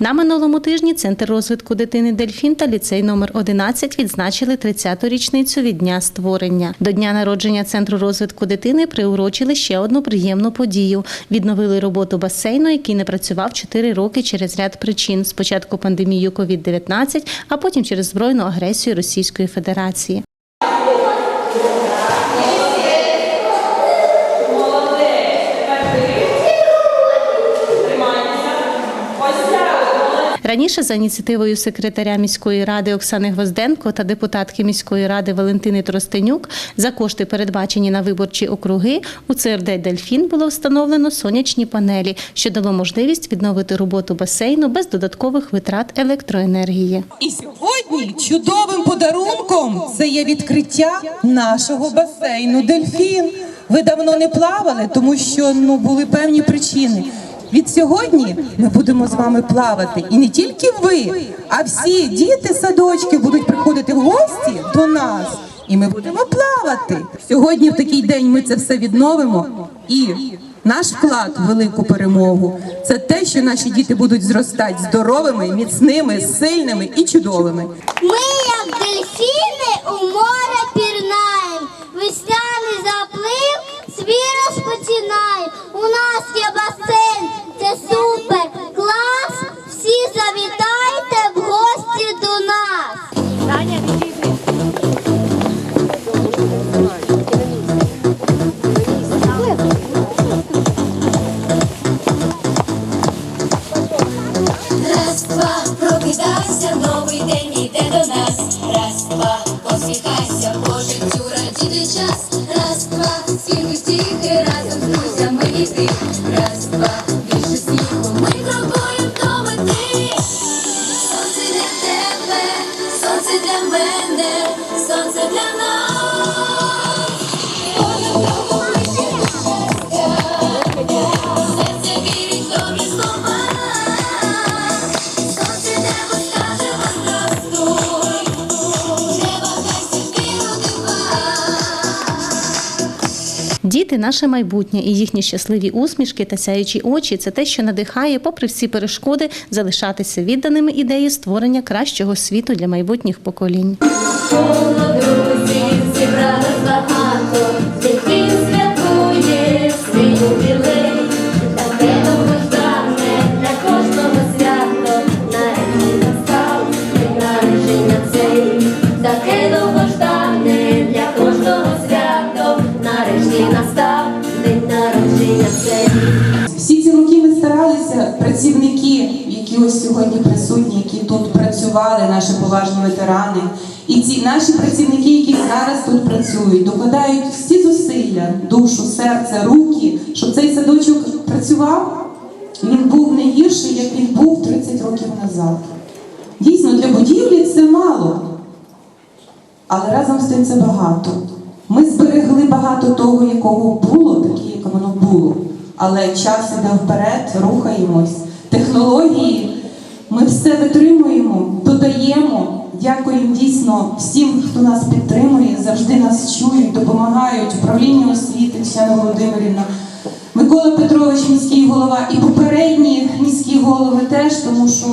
На минулому тижні Центр розвитку дитини Дельфін та ліцей номер 11 відзначили 30-ту річницю від дня створення. До дня народження Центру розвитку дитини приурочили ще одну приємну подію. Відновили роботу басейну, який не працював 4 роки через ряд причин. Спочатку пандемію COVID-19, а потім через збройну агресію Російської Федерації. Раніше за ініціативою секретаря міської ради Оксани Гвозденко та депутатки міської ради Валентини Тростенюк за кошти, передбачені на виборчі округи, у ЦРД Дельфін було встановлено сонячні панелі, що дало можливість відновити роботу басейну без додаткових витрат електроенергії. І сьогодні чудовим подарунком це є відкриття нашого басейну Дельфін. Ви давно не плавали, тому що ну були певні причини. Від сьогодні ми будемо з вами плавати, і не тільки ви, а всі діти садочки будуть приходити в гості до нас, і ми будемо плавати. Сьогодні в такий день ми це все відновимо і. Наш вклад в велику перемогу це те, що наші діти будуть зростати здоровими, міцними, сильними і чудовими. Ми, як дельфіни, у море пірнаєм. Весняний заплив свій розпочинаєм. У нас є басейн, це супер клас. Всі завітайте наше майбутнє, і їхні щасливі усмішки та сяючі очі це те, що надихає, попри всі перешкоди, залишатися відданими ідеї створення кращого світу для майбутніх поколінь. Коло друзів зібрали багато, сьогодні присутні, які тут працювали, наші поважні ветерани, і ці наші працівники, які зараз тут працюють, докладають всі зусилля, душу, серце, руки, щоб цей садочок працював. Він був не гірший, як він був 30 років назад. Дійсно, для будівлі це мало, але разом з тим це багато. Ми зберегли багато того, якого було, таке, як воно було. Але час іде вперед, рухаємось. Технології ми все витримуємо, додаємо. Дякуємо дійсно всім, хто нас підтримує, завжди нас чують, допомагають. Управління освіти Тетяна Володимирівна, Микола Петрович, міський голова, і попередні міські голови теж, тому що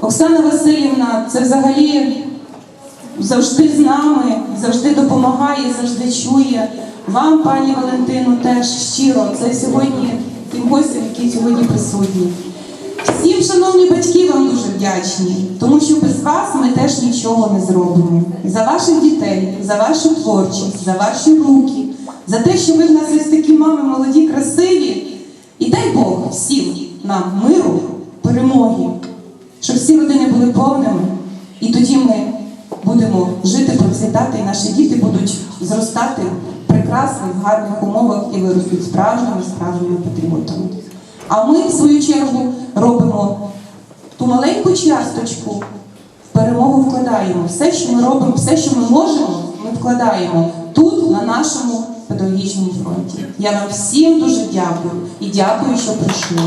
Оксана Васильівна це взагалі завжди з нами, завжди допомагає, завжди чує. Вам, пані Валентину, теж щиро. Це сьогодні тим гостям, які сьогодні присутні. Всім, шановні батьки, вам дуже вдячні, тому що без вас ми теж нічого не зробимо. За ваших дітей, за вашу творчість, за ваші руки, за те, що ви в нас ось такі мами молоді, красиві. І дай Бог всім нам миру, перемоги, щоб всі родини були повними, і тоді ми будемо жити, процвітати, і наші діти будуть зростати в прекрасних, гарних умовах і виростуть справжніми, справжніми патріотами. А ми, в свою чергу, робимо ту маленьку часточку, в перемогу вкладаємо. Все, що ми робимо, все, що ми можемо, ми вкладаємо тут, на нашому педагогічному фронті. Я вам всім дуже дякую і дякую, що прийшли.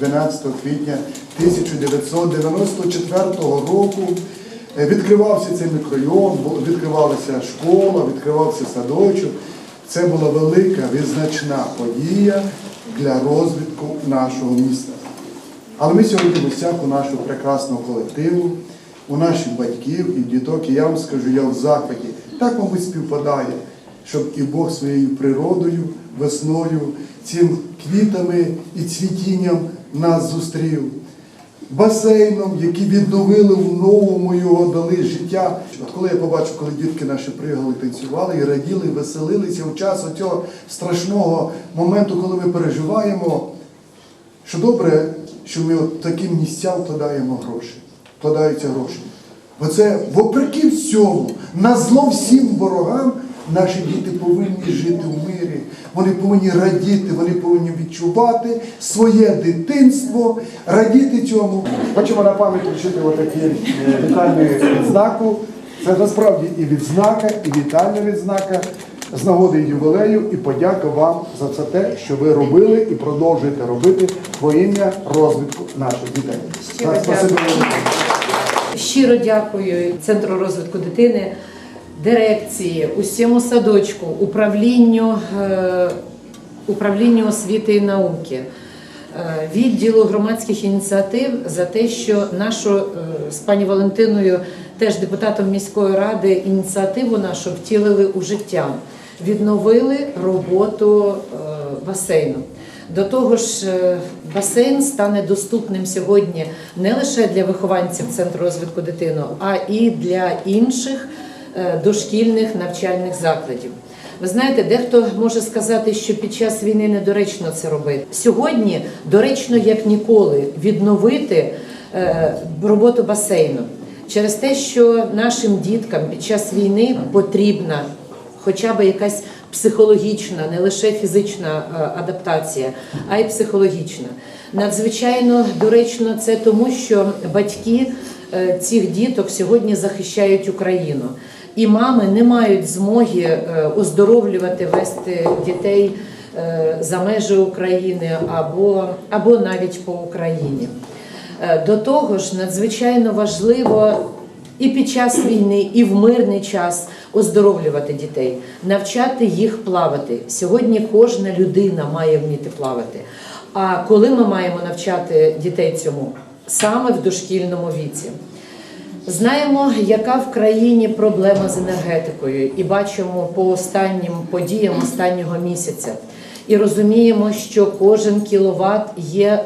12 квітня 1994 року е, відкривався цей мікрорайон, відкривалася школа, відкривався садочок. Це була велика визначна подія для розвитку нашого міста. Але ми сьогодні в гостях у нашого прекрасного колективу, у наших батьків і діток. І я вам скажу, я в захваті. Так, мабуть, співпадає, щоб і Бог своєю природою, весною, цим квітами і цвітінням нас зустрів. Басейном, який відновили в новому його дали життя. От коли я побачив, коли дітки наші пригали, танцювали і раділи, веселилися в час цього страшного моменту, коли ми переживаємо, що добре, що ми от таким місцям вкладаємо гроші, вкладаються гроші. Бо це, вопреки всьому, на зло всім ворогам, наші діти повинні жити в мирі. Вони повинні радіти, вони повинні відчувати своє дитинство, радіти цьому. Хочемо на пам'ять вручити отакі е, вітальні відзнаку. Це насправді і відзнака, і вітальна відзнака з нагоди ювілею і подяка вам за це те, що ви робили і продовжуєте робити во ім'я розвитку наших дітей. Щиро дякую. Щиро дякую Центру розвитку дитини, дирекції, усьому садочку, управлінню, е, управлінню освіти і науки, е, відділу громадських ініціатив за те, що нашу е, з пані Валентиною, теж депутатом міської ради, ініціативу нашу втілили у життя, відновили роботу басейну. До того ж, басейн стане доступним сьогодні не лише для вихованців Центру розвитку дитини, а і для інших дошкільних навчальних закладів. Ви знаєте, дехто може сказати, що під час війни недоречно це робити. Сьогодні доречно як ніколи відновити е, роботу басейну через те, що нашим діткам під час війни потрібна хоча б якась психологічна, не лише фізична е, адаптація, а й психологічна. Надзвичайно доречно це тому, що батьки е, цих діток сьогодні захищають Україну. І мами не мають змоги е, оздоровлювати, вести дітей е, за межі України або, або навіть по Україні. Е, До того ж, надзвичайно важливо і під час війни, і в мирний час оздоровлювати дітей, навчати їх плавати. Сьогодні кожна людина має вміти плавати. А коли ми маємо навчати дітей цьому? Саме в дошкільному віці. Знаємо, яка в країні проблема з енергетикою, і бачимо по останнім подіям останнього місяця. І розуміємо, що кожен кіловат є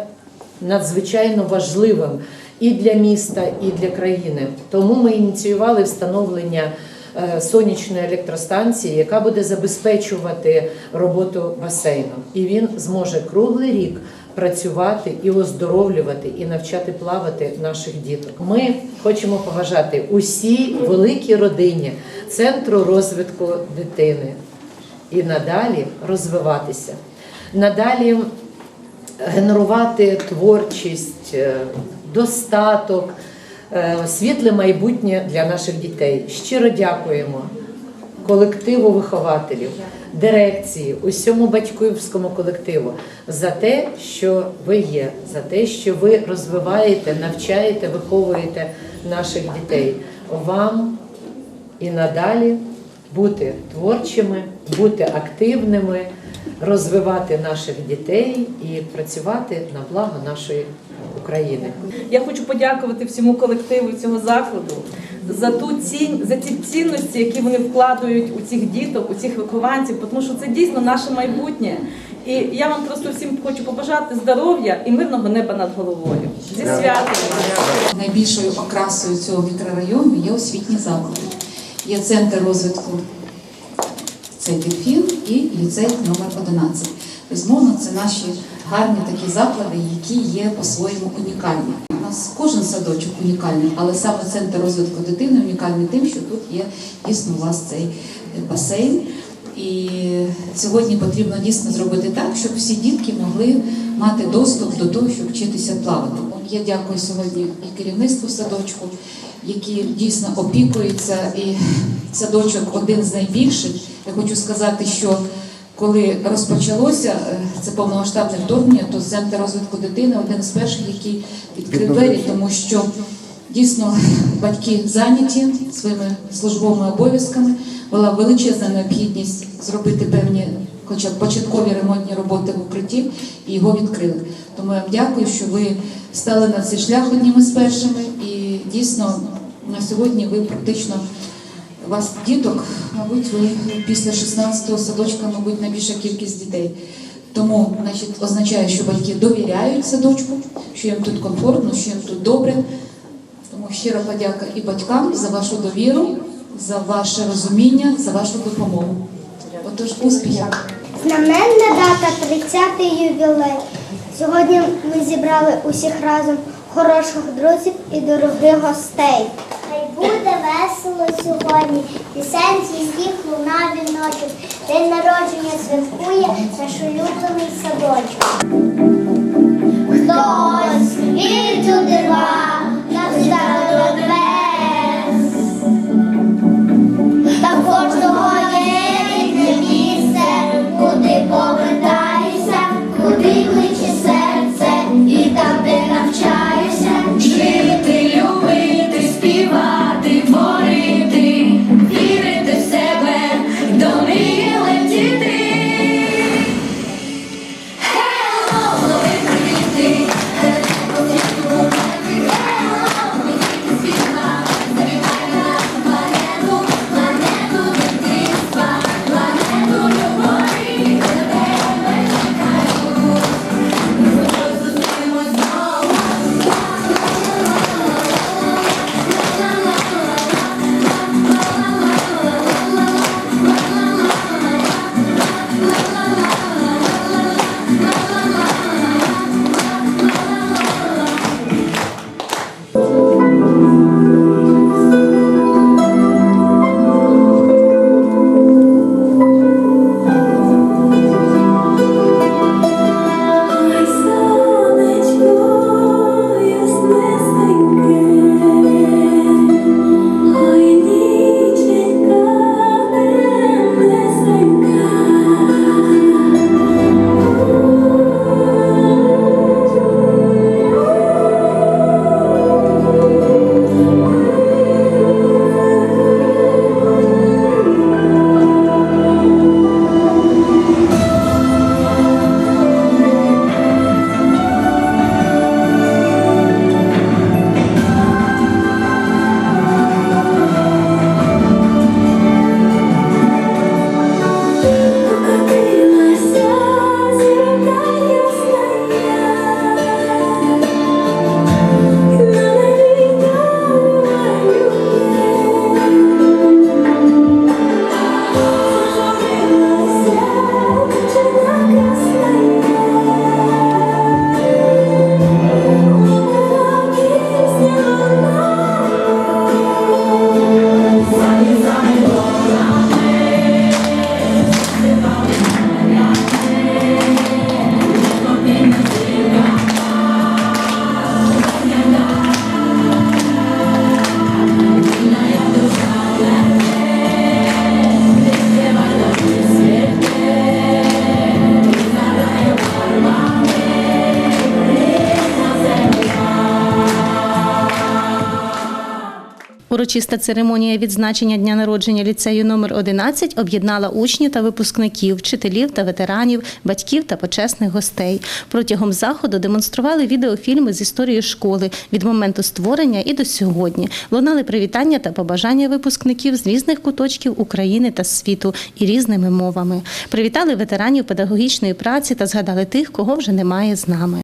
надзвичайно важливим і для міста, і для країни. Тому ми ініціювали встановлення е, сонячної електростанції, яка буде забезпечувати роботу басейну. І він зможе круглий рік працювати і оздоровлювати, і навчати плавати наших діток. Ми хочемо побажати усій великій родині центру розвитку дитини і надалі розвиватися, надалі генерувати творчість, е, достаток, е, світле майбутнє для наших дітей. Щиро дякуємо колективу вихователів, дирекції, усьому батьківському колективу за те, що ви є, за те, що ви розвиваєте, навчаєте, виховуєте наших дітей. Вам і надалі бути творчими, бути активними, розвивати наших дітей і працювати на благо нашої України. Я хочу подякувати всьому колективу цього закладу за ту цінь, за ті цінності, які вони вкладають у цих діток, у цих вихованців, тому що це дійсно наше майбутнє. І я вам просто всім хочу побажати здоров'я і мирного неба над головою. Зі святом! Найбільшою окрасою цього мікрорайону є освітні заклади. Є центр розвитку це дельфін і ліцей номер 11. Безумовно, це наші гарні такі заклади, які є по-своєму унікальні. У нас кожен садочок унікальний, але саме центр розвитку дитини унікальний тим, що тут є дійсно у вас цей е, басейн. І сьогодні потрібно дійсно зробити так, щоб всі дітки могли мати доступ до того, щоб вчитися плавати. Я дякую сьогодні і керівництву садочку, які дійсно опікуються. І садочок один з найбільших. Я хочу сказати, що коли розпочалося е, це повномасштабне вторгнення, то центр розвитку дитини один з перших, який відкрив двері, тому що дійсно батьки зайняті своїми службовими обов'язками. Була величезна необхідність зробити певні хоча б початкові ремонтні роботи в укритті і його відкрили. Тому я дякую, що ви стали на цей шлях одніми з першими. І дійсно на сьогодні ви практично у вас діток, мабуть, ви після 16-го садочка, мабуть, найбільша кількість дітей. Тому, значить, означає, що батьки довіряють садочку, що їм тут комфортно, що їм тут добре. Тому щира подяка і батькам за вашу довіру, за ваше розуміння, за вашу допомогу. Отож, успіхів! Знаменна дата 30-й ювілей. Сьогодні ми зібрали усіх разом хороших друзів і дорогих гостей. Буде весело сьогодні, пісень звіздів луна віночок. День народження святкує наш улюблений садочок. Хтось вірить у дива, навстав до небес. Та кожного є рідне місце, куди повертаюся, Урочиста церемонія відзначення дня народження ліцею номер 11 об'єднала учнів та випускників, вчителів та ветеранів, батьків та почесних гостей. Протягом заходу демонстрували відеофільми з історії школи від моменту створення і до сьогодні. Лунали привітання та побажання випускників з різних куточків України та світу і різними мовами. Привітали ветеранів педагогічної праці та згадали тих, кого вже немає з нами.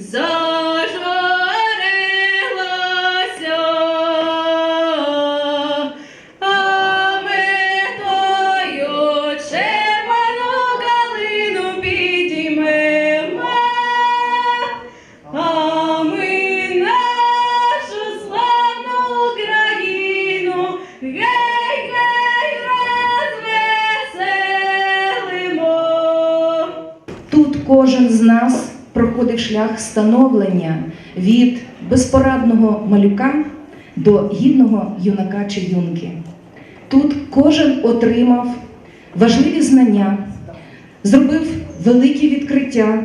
So. Шлях становлення від безпорадного малюка до гідного юнака чи юнки. Тут кожен отримав важливі знання, зробив великі відкриття,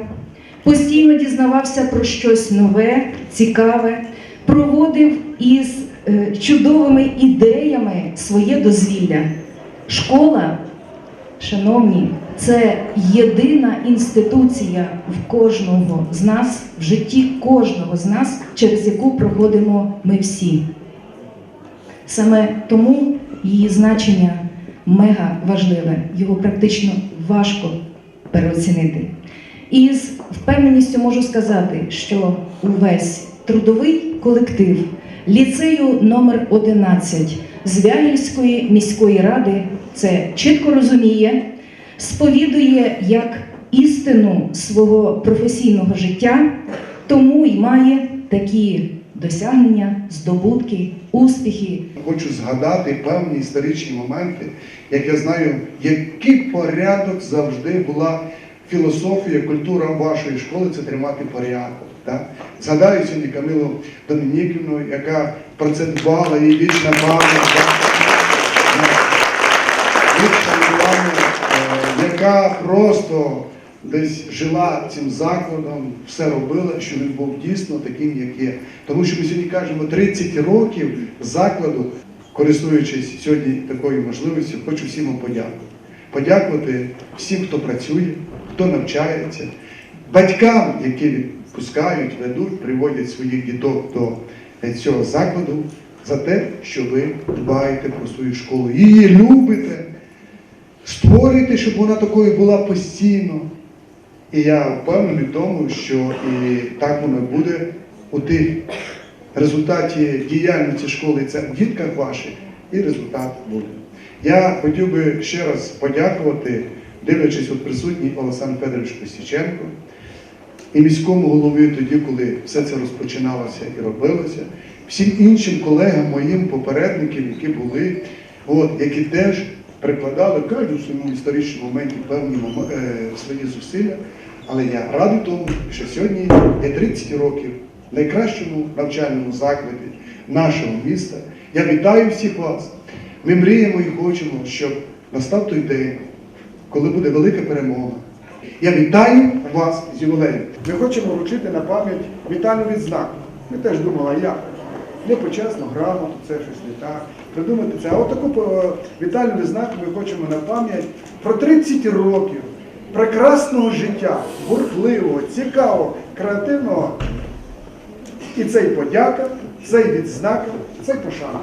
постійно дізнавався про щось нове, цікаве, проводив із е, чудовими ідеями своє дозвілля. Школа, шановні, це єдина інституція в кожного з нас, в житті кожного з нас, через яку проходимо ми всі. Саме тому її значення мега важливе, його практично важко переоцінити. І з впевненістю можу сказати, що увесь трудовий колектив ліцею номер 11 Звягільської міської ради це чітко розуміє, сповідує як істину свого професійного життя, тому й має такі досягнення, здобутки, успіхи, Хочу згадати певні історичні моменти, як я знаю, який порядок завжди була філософія, культура вашої школи це тримати порядок. Так? Згадаю сьогодні Камилу Домініківну, яка про це дбала, і вічна пам'ять. Яка просто десь жила цим закладом, все робила, щоб він був дійсно таким, як є. Тому що ми сьогодні кажемо 30 років закладу, користуючись сьогодні такою можливістю, хочу всім вам подякувати. Подякувати всім, хто працює, хто навчається, батькам, які відпускають, ведуть, приводять своїх діток до цього закладу, за те, що ви дбаєте про свою школу. Її любите, створюєте, щоб вона такою була постійно. І я впевнений в тому, що і так воно буде у тих результаті діяльності школи, це в дітках ваших, і результат буде. Я хотів би ще раз подякувати, дивлячись от присутній Олександр Федорович Костюченко і міському голові тоді, коли все це розпочиналося і робилося, всім іншим колегам, моїм попередникам, які були, от, які теж прикладали кожен в своєму історичному моменті певні е, свої зусилля. Але я радий тому, що сьогодні є 30 років в найкращому навчальному закладі нашого міста. Я вітаю всіх вас. Ми мріємо і хочемо, щоб настав той день, коли буде велика перемога. Я вітаю вас з ювілеєм. Ми хочемо вручити на пам'ять вітальну відзнаку. Ми теж думали, як? Не почесну грамоту, це щось не так. Придумати це. А от таку е, вітальну відзнаку ми хочемо на пам'ять про 30 років прекрасного життя, бурхливого, цікавого, креативного. І це і подяка, це і відзнака, це і пошана.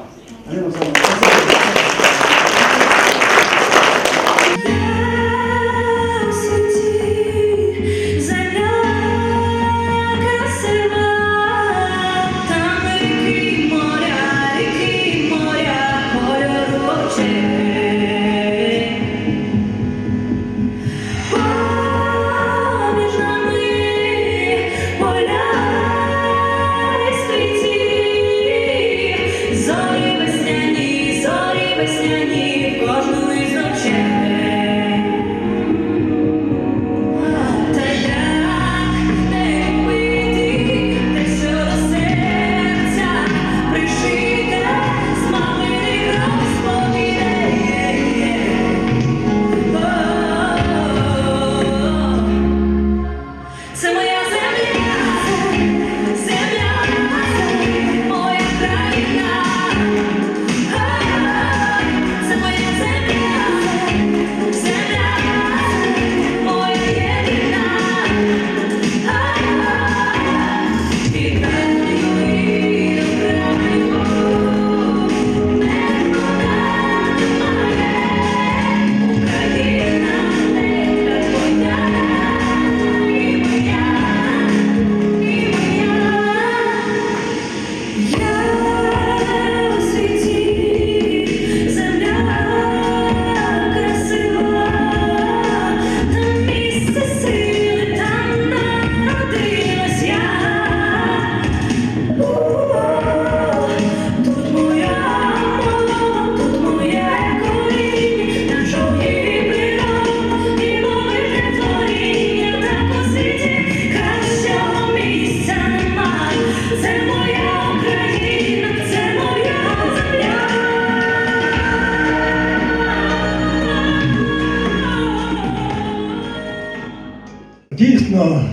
Дійсно,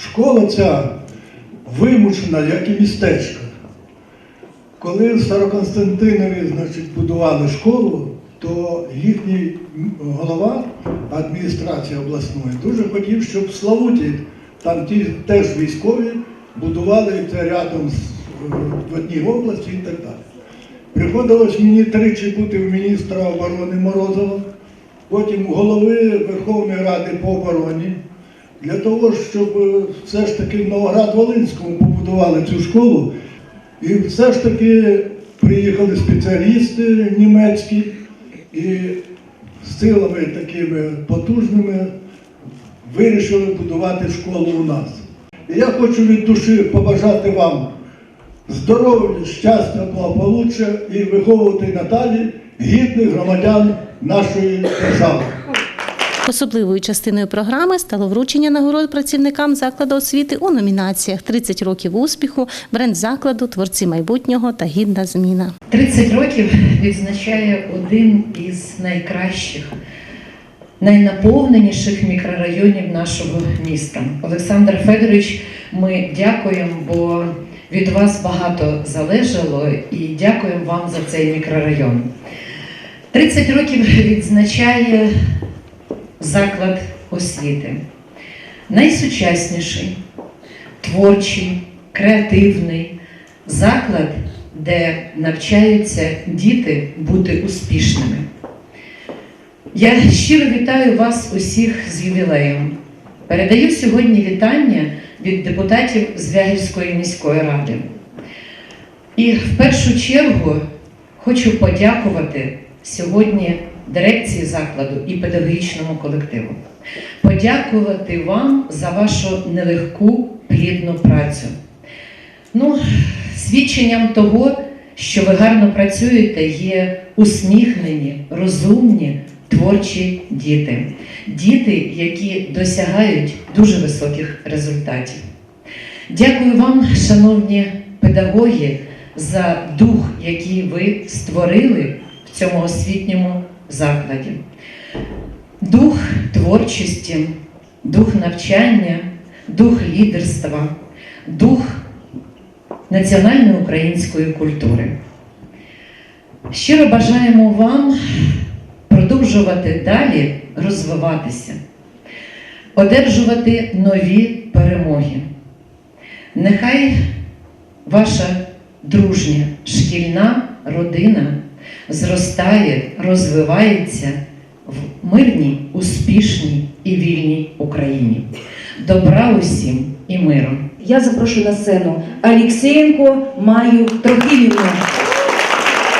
школа ця вимушена, як і містечко. Коли в Староконстантинові значить, будували школу, то їхній голова адміністрації обласної дуже хотів, щоб в Славуті, там ті теж військові, будували це рядом з, в одній області і так далі. Приходилось мені тричі бути в міністра оборони Морозова, потім голови Верховної Ради по обороні, для того, щоб е, все ж таки в Новоград-Волинському побудували цю школу. І все ж таки приїхали спеціалісти німецькі і з силами такими потужними вирішили будувати школу у нас. І я хочу від душі побажати вам здоров'я, щастя, благополуччя і виховувати надалі гідних громадян нашої держави. Особливою частиною програми стало вручення нагород працівникам закладу освіти у номінаціях «30 років успіху, бренд закладу, творці майбутнього та гідна зміна. 30 років відзначає один із найкращих, найнаповненіших мікрорайонів нашого міста. Олександр Федорович, ми дякуємо, бо від вас багато залежало і дякуємо вам за цей мікрорайон. 30 років відзначає заклад освіти. Найсучасніший, творчий, креативний заклад, де навчаються діти бути успішними. Я щиро вітаю вас усіх з ювілеєм. Передаю сьогодні вітання від депутатів Звягільської міської ради. І в першу чергу хочу подякувати сьогодні дирекції закладу і педагогічному колективу. Подякувати вам за вашу нелегку плідну працю. Ну, свідченням того, що ви гарно працюєте, є усміхнені, розумні, творчі діти. Діти, які досягають дуже високих результатів. Дякую вам, шановні педагоги, за дух, який ви створили в цьому освітньому закладі. Дух творчості, дух навчання, дух лідерства, дух національної української культури. Щиро бажаємо вам продовжувати далі розвиватися, одержувати нові перемоги. Нехай ваша дружня шкільна родина зростає, розвивається в мирній, успішній і вільній Україні. Добра усім і миру! Я запрошую на сцену Алексєєнко Маю Трохимівну.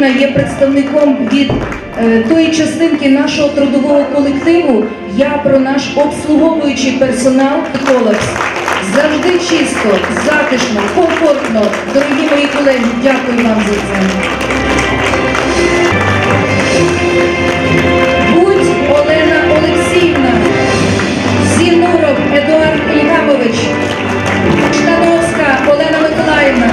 Вона є представником від е, тої частинки нашого трудового колективу. Я про наш обслуговуючий персонал колапс. Завжди чисто, затишно, комфортно. Дорогі мої колеги, дякую вам за це. Едуард Ільгамович, Штановська Олена Миколаївна,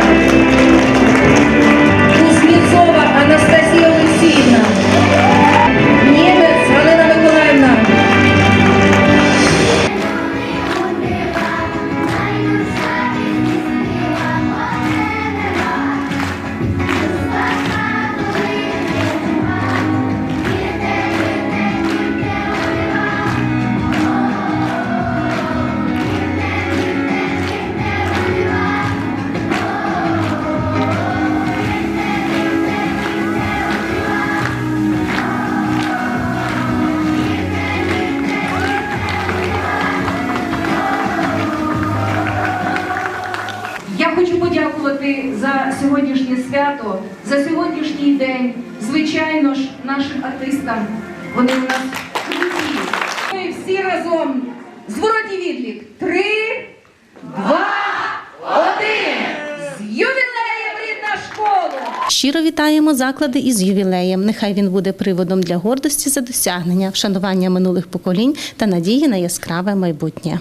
артистам. Вони у нас друзі. Ми всі разом. Зворотній відлік. Три, два, один. З ювілеєм рідна школа! Щиро вітаємо заклади із ювілеєм. Нехай він буде приводом для гордості за досягнення, вшанування минулих поколінь та надії на яскраве майбутнє.